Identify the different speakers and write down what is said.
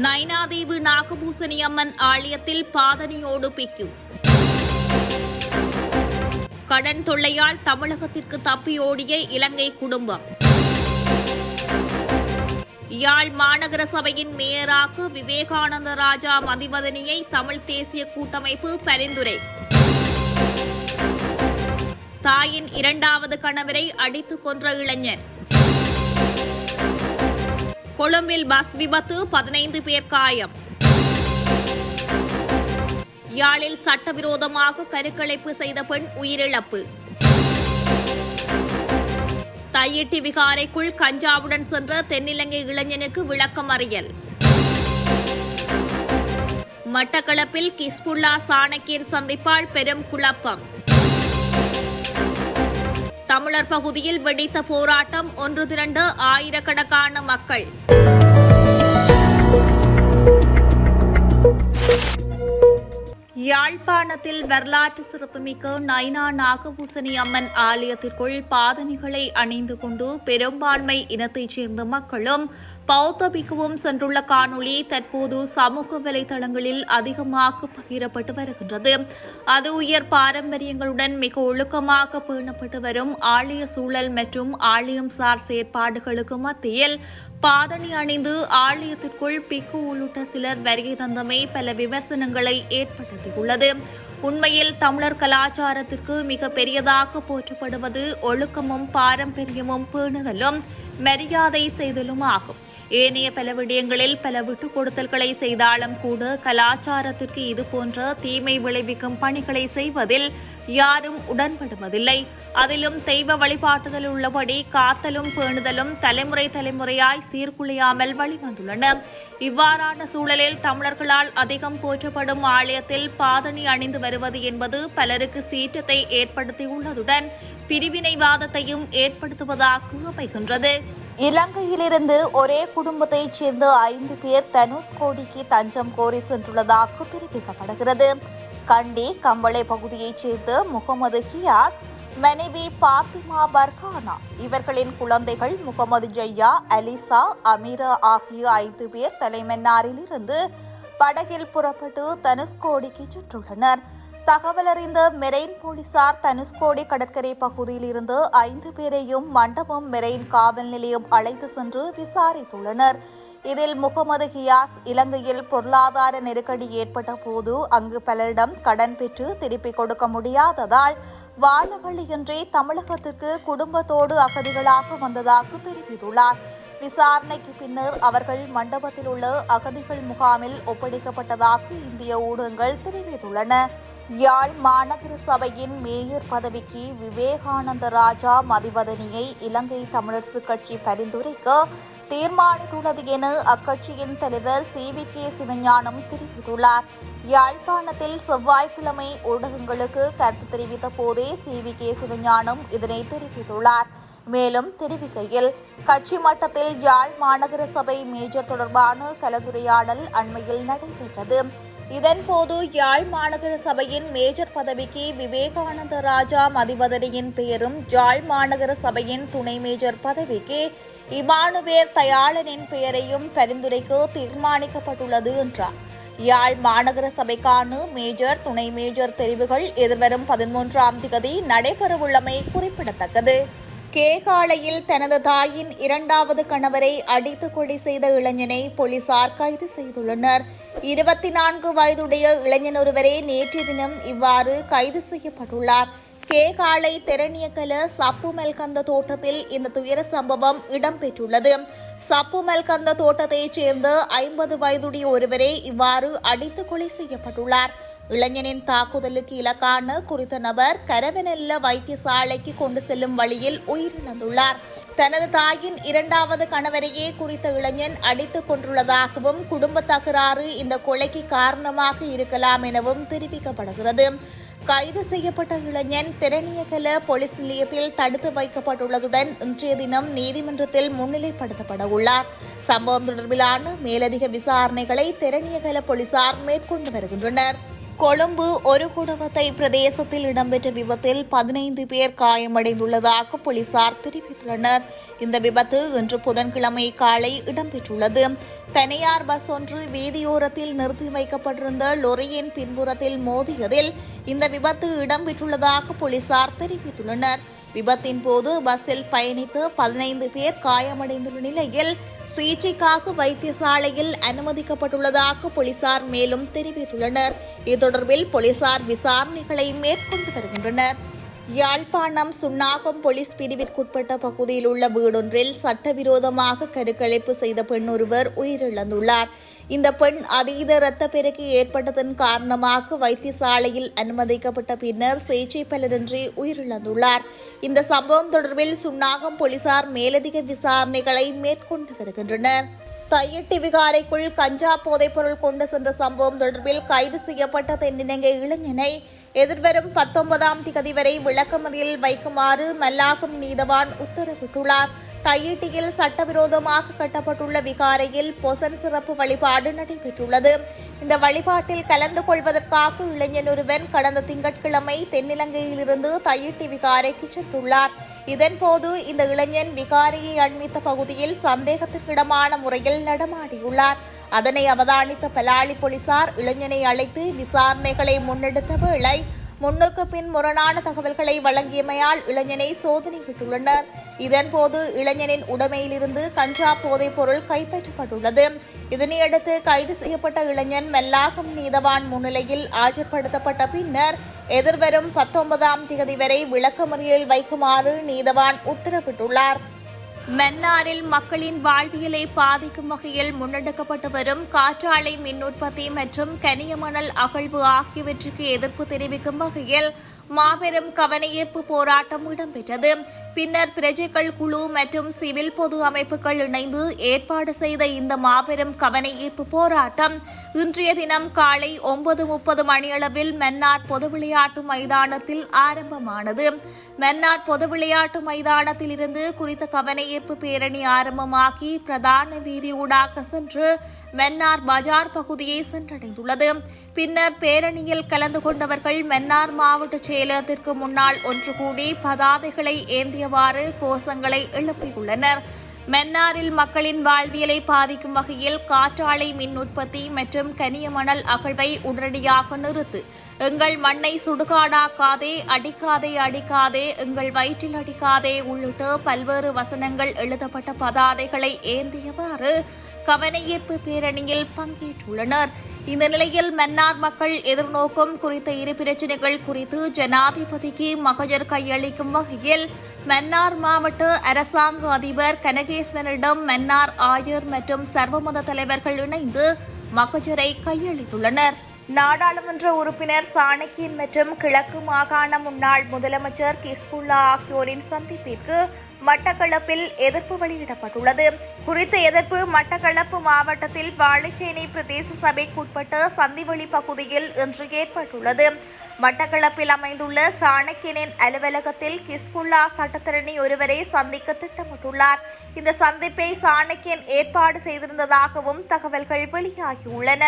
Speaker 1: நைனாதீவு நாகபூசணி அம்மன் ஆலயத்தில் பாதனியோடு பிக்கு கடன் தொல்லையால் தமிழகத்திற்கு தப்பியோடிய இலங்கை குடும்பம். யாழ் மாநகர சபையின் மேயராக விவேகானந்த ராஜா மதிவதனியை தமிழ் தேசிய கூட்டமைப்பு பரிந்துரை. தாயின் இரண்டாவது கணவரை அடித்துக் கொன்ற இளைஞர். கொழும்பில் பஸ் விபத்து பதினைந்து பேர் காயம். யாழில் சட்டவிரோதமாக கருக்கலைப்பு செய்த பெண் உயிரிழப்பு. தையிட்டி விகாரைக்குள் கஞ்சாவுடன் சென்ற தென்னிலங்கை இளைஞனுக்கு விளக்கம் அறியல். மட்டக்களப்பில் கிஸ்புல்லா சாணக்கியர் சந்திப்பால் பெரும் குழப்பம். தமிழர் பகுதியில் வெடித்த போராட்டம் ஒன்று திரண்டு ஆயிரக்கணக்கான மக்கள். யாழ்ப்பாணத்தில் வரலாற்று சிறப்புமிக்க நைனா நாகபூசணி அம்மன் ஆலயத்திற்குள் பாதணிகளை அணிந்து கொண்டு பெரும்பான்மை இனத்தைச் சேர்ந்த மக்களும் பௌத்த பிக்குவும் சென்றுள்ள காணொளி தற்போது சமூக வலைதளங்களில் அதிகமாக பகிரப்பட்டு வருகின்றது. அது உயர் பாரம்பரியங்களுடன் மிக ஒழுக்கமாக பேணப்பட்டு வரும் ஆலய சூழல் மற்றும் ஆலயம் சார் செயற்பாடுகளுக்கு மத்தியில் பாதணி அணிந்து ஆலயத்திற்குள் பிக்கு உள்ளிட்ட சிலர் வருகை தந்தமை பல விமர்சனங்களை ஏற்படுத்தியுள்ளது. உண்மையில் தமிழர் கலாச்சாரத்திற்கு மிக பெரியதாக போற்றப்படுவது ஒழுக்கமும் பாரம்பரியமும் பேணுதலும் மரியாதை செய்தலும் ஆகும். ஏனைய பல விடயங்களில் பல விட்டுக் கொடுத்தல்களை செய்தாலும் கூட கலாச்சாரத்திற்கு இதுபோன்ற தீமை விளைவிக்கும் பணிகளை செய்வதில் யாரும் உடன்படுவதில்லை. அதிலும் தெய்வ வழிபாட்டுதல் உள்ளபடி காத்தலும் பேணுதலும் தலைமுறை தலைமுறையாய் சீர்குலையாமல் வழிவந்துள்ளன. இவ்வாறான சூழலில் தமிழர்களால் அதிகம் போற்றப்படும் ஆலயத்தில் பாதணி அணிந்து வருவது என்பது பலருக்கு சீற்றத்தை ஏற்படுத்தியுள்ளதுடன் பிரிவினைவாதத்தையும் ஏற்படுத்துவதாக அமைகின்றது. இலங்கையிலிருந்து ஒரே குடும்பத்தைச் சேர்ந்த ஐந்து பேர் தனுஷ்கோடிக்கு தஞ்சம் கோரி சென்றுள்ளதாக தெரிவிக்கப்படுகிறது. கண்டி கம்பளை பகுதியைச் சேர்ந்த முகமது கியாஸ் மனைவி பாத்திமா பர்கானா இவர்களின் குழந்தைகள் முகமது ஜையா அலிசா அமீரா ஆகிய ஐந்து பேர் தலைமன்னாரிலிருந்து படகில் புறப்பட்டு தனுஷ்கோடிக்கு சென்றுள்ளனர். தகவல் அறிந்த மெரெயின் போலீசார் தனுஷ்கோடி கடற்கரை பகுதியில் இருந்து ஐந்து பேரையும் மண்டபம் மெரெயின் காவல் நிலையம் அழைத்து சென்று விசாரித்துள்ளனர். இதில் முகமது ஹியாஸ் இலங்கையில் பொருளாதார நெருக்கடி ஏற்பட்ட போது அங்கு பலரிடம் கடன் பெற்று திருப்பிக் கொடுக்க முடியாததால் வாழ வழியின்றி தமிழகத்திற்கு குடும்பத்தோடு அகதிகளாக வந்ததாக தெரிவித்துள்ளார். விசாரணைக்கு பின்னர் அவர்கள் மண்டபத்தில் உள்ள அகதிகள் முகாமில் ஒப்படைக்கப்பட்டதாக இந்திய ஊடகங்கள் தெரிவித்துள்ளன. யாழ் மாநகர சபையின் மேயர் பதவிக்கு விவேகானந்த ராஜா மதிவதனியை இலங்கை தமிழரசு கட்சி பரிந்துரைக்க தீர்மானித்துள்ளது என அக்கட்சியின் தலைவர் சி வி கே சிவஞானம் தெரிவித்துள்ளார். யாழ்ப்பாணத்தில் செவ்வாய்க்கிழமை ஊடகங்களுக்கு கருத்து தெரிவித்த போதே சி வி கே சிவஞானம் இதனை தெரிவித்துள்ளார். மேலும் தெரிவிக்கையில் கட்சி மட்டத்தில் யாழ் மாநகர சபை மேஜர் தொடர்பான கலந்துரையாடல் அண்மையில் நடைபெற்றது. இதன்போது யாழ் மாநகர சபையின் மேஜர் பதவிக்கு விவேகானந்த ராஜா மதிவதனியின் பெயரும் யாழ் மாநகர சபையின் துணை மேஜர் பதவிக்கு இமானுவேர் தயாளனின் பெயரையும் பரிந்துரைக்க தீர்மானிக்கப்பட்டுள்ளது என்றார். யாழ் மாநகர சபைக்கான மேஜர் துணை மேஜர் தெரிவுகள் எதிர்வரும் பதிமூன்றாம் திகதி நடைபெறவுள்ளமை குறிப்பிடத்தக்கது. கேகாலையில் தனது தாயின் இரண்டாவது கணவரை அடித்து கொலை செய்த இளைஞனை போலீசார் கைது செய்துள்ளனர். இருபத்தி நான்கு வயதுடைய இளைஞன் ஒருவரே நேற்று தினம் இவ்வாறு கைது செய்யப்பட்டுள்ளார். கேகாலை தெரணியக்கல சப்பு மெல்கந்த தோட்டத்தில் இந்த துயர சம்பவம் இடம்பெற்றுள்ளது. சப்புமல்கந்த தோட்டத்தைச் சேர்ந்த ஐம்பது வயதுடைய ஒருவரே இவ்வாறு அடித்து கொலை செய்யப்பட்டுள்ளார். இளைஞனின் தாக்குதலுக்கு இலக்கான குறித்த நபர் கரவனெல்ல வைத்தியசாலைக்கு கொண்டு செல்லும் வழியில் உயிரிழந்துள்ளார். தனது தாயின் இரண்டாவது கணவரையே குறித்த இளைஞன் அடித்துக் கொண்டுள்ளதாகவும் குடும்ப தகராறு இந்த கொலைக்கு காரணமாக இருக்கலாம் எனவும் தெரிவிக்கப்படுகிறது. கைது செய்யப்பட்ட இளைஞன் திறனியகல போலீஸ் நிலையத்தில் தடுத்து வைக்கப்பட்டுள்ளதுடன் இன்றைய தினம் நீதிமன்றத்தில் முன்னிலைப்படுத்தப்பட உள்ளார். சம்பவம் தொடர்பிலான மேலதிக விசாரணைகளை திறனியகல போலீசார் மேற்கொண்டு வருகின்றனர். கொழும்பு ஒரு குடவத்தை பிரதேசத்தில் இடம்பெற்ற விபத்தில் பதினைந்து பேர் காயமடைந்துள்ளதாக போலீசார் தெரிவித்துள்ளனர். இந்த விபத்து இன்று புதன்கிழமை காலை இடம்பெற்றுள்ளது. தனியார் பஸ் ஒன்று வீதியோரத்தில் நிறுத்தி வைக்கப்பட்டிருந்த லொரியின் பின்புறத்தில் மோதியதில் இந்த விபத்து இடம்பெற்றுள்ளதாக போலீசார் தெரிவித்துள்ளனர். விபத்தின் போது பஸ்ஸில் பயணித்து பதினைந்து பேர் காயமடைந்துள்ள நிலையில் சிகிச்சைக்காக வைத்தியசாலையில் அனுமதிக்கப்பட்டுள்ளதாக போலீசார் மேலும் தெரிவித்துள்ளனர். இது தொடர்பில் போலீசார் விசாரணைகளை மேற்கொண்டு வருகின்றனர். யாழ்ப்பாணம் சுன்னாகம் போலீஸ் பிரிவிற்குட்பட்ட பகுதியில் உள்ள வீடொன்றில் சட்டவிரோதமாக கருக்கலைப்பு செய்த பெண்ணொருவர் உயிரிழந்துள்ளார். இந்த பெண் அதீத இரத்த பெருக்கி ஏற்பட்டதன் காரணமாக வைத்தியசாலையில் அனுமதிக்கப்பட்ட பின்னர் சிகிச்சை பலனின்றி உயிரிழந்துள்ளார். இந்த சம்பவம் தொடர்பில் சுன்னாகம் போலீசார் மேலதிக விசாரணைகளை மேற்கொண்டு வருகின்றனர். தையட்டி விகாரைக்குள் கஞ்சா போதைப்பொருள் கொண்டு சென்ற சம்பவம் தொடர்பில் கைது செய்யப்பட்ட தென்னிலங்கை இளைஞனை எதிர்வரும் பத்தொன்பதாம் திகதி வரை விளக்கமறியில் வைக்குமாறு மல்லாகம் நீதவான் உத்தரவிட்டுள்ளார். தையிட்டியில் சட்டவிரோதமாக கட்டப்பட்டுள்ள விகாரையில் பொசன் சிறப்பு வழிபாடு நடைபெற்றுள்ளது. இந்த வழிபாட்டில் கலந்து கொள்வதற்காக இளைஞன் ஒருவன் கடந்த திங்கட்கிழமை தென்னிலங்கையிலிருந்து தையிட்டி விகாரைக்கு சென்றுள்ளார். இதன்போது இந்த இளைஞன் விகாரையை அண்மித்த பகுதியில் சந்தேகத்திற்கிடமான முறையில் நடமாடியுள்ளார். அதனை அவதானித்த பலாலி போலீசார் இளைஞனை அழைத்து விசாரணைகளை முன்னெடுத்த வேளை முன்னுக்கு பின் முரணான தகவல்களை வழங்கியமையால் இளைஞனை சோதனையிட்டுள்ளனர் இதன்போது இளைஞனின் உடைமையிலிருந்து கஞ்சா போதைப் பொருள் கைப்பற்றப்பட்டுள்ளது. இதனையடுத்து கைது செய்யப்பட்ட இளைஞன் மெல்லாகம் நீதவான் முன்னிலையில் ஆஜர்படுத்தப்பட்ட பின்னர் எதிர்வரும் பத்தொன்பதாம் தேதி வரை விளக்கமறியலில் வைக்குமாறு நீதவான் உத்தரவிட்டுள்ளார். மன்னாரில் மக்களின் வாழ்வியலை பாதிக்கும் வகையில் முன்னெடுக்கப்பட்டு வரும் காற்றாலை மின் உற்பத்தி மற்றும் கனியமணல் அகழ்வு ஆகியவற்றுக்கு எதிர்ப்பு தெரிவிக்கும் வகையில் மாபெரும் கவனஈர்ப்பு போராட்டம் இடம்பெற்றது. பின்னர் பிரஜைகள் குழு மற்றும் சிவில் பொது அமைப்புகள் இணைந்து ஏற்பாடு செய்த இந்த மாபெரும் கவனஈர்ப்பு போராட்டம் இன்றைய தினம் காலை ஒன்பது முப்பது மணியளவில் மன்னார் பொது விளையாட்டு மைதானத்தில் ஆரம்பமானது. மன்னார் பொது விளையாட்டு மைதானத்தில் இருந்து குறித்த கவனஈர்ப்பு பேரணி ஆரம்பமாகி பிரதான வீதியூடாக சென்று மன்னார் பஜார் பகுதியை சென்றடைந்துள்ளது. பின்னர் பேரணியில் கலந்து கொண்டவர்கள் மன்னார் மாவட்ட செயலகத்திற்கு முன்னால் ஒன்று கூடி பதாதைகளை ஏந்தியவாறு கோஷங்களை எழுப்பியுள்ளனர். மென்னாரில் மக்களின் வாழ்வியலை பாதிக்கும் வகையில் காற்றாலை மின் உற்பத்தி மற்றும் கனியமணல் அகழ்வை உடனடியாக நிறுத்து. எங்கள் மண்ணை சுடுகாடாக்காதே அடிக்காதே அடிக்காதே எங்கள் வயிற்றில் அடிக்காதே உள்ளிட்ட பல்வேறு வசனங்கள் எழுதப்பட்ட பதாதைகளை ஏந்தியவாறு கவனஈர்ப்பு பேரணியில் பங்கேற்றுள்ளனர். இந்த நிலையில் மன்னார் மக்கள் எதிர்நோக்கும் குறித்த இரு பிரச்சினைகள் குறித்து ஜனாதிபதிக்கு மகஜர் கையளிக்கும் வகையில் மன்னார் மாவட்ட அரசாங்க அதிபர் கனகேஸ்வரனிடம் மன்னார் ஆயர் மற்றும் சர்வமத தலைவர்கள் இணைந்து மகஜரை கையளித்துள்ளனர். நாடாளுமன்ற உறுப்பினர் சாணக்கியன் மற்றும் கிழக்கு மாகாண முன்னாள் முதலமைச்சர் கிஸ்புல்லா ஆகியோரின் சந்திப்பிற்கு மட்டக்களப்பில் எதிர்ப்பு வெளியிடப்பட்டுள்ளது. குறித்த எதிர்ப்பு மட்டக்களப்பு மாவட்டத்தில் வாழைச்சேனை பிரதேச சபைக்குட்பட்ட சந்திவெளி பகுதியில் இன்று ஏற்பட்டுள்ளது. மட்டக்களப்பில் அமைந்துள்ள சாணக்கியனின் அலுவலகத்தில் கிஸ்புல்லா சட்டத்தரணி ஒருவரை சந்திக்க திட்டமிட்டுள்ளார். இந்த சந்திப்பை சாணக்கியன் ஏற்பாடு செய்திருந்ததாகவும் தகவல்கள் வெளியாகியுள்ளன.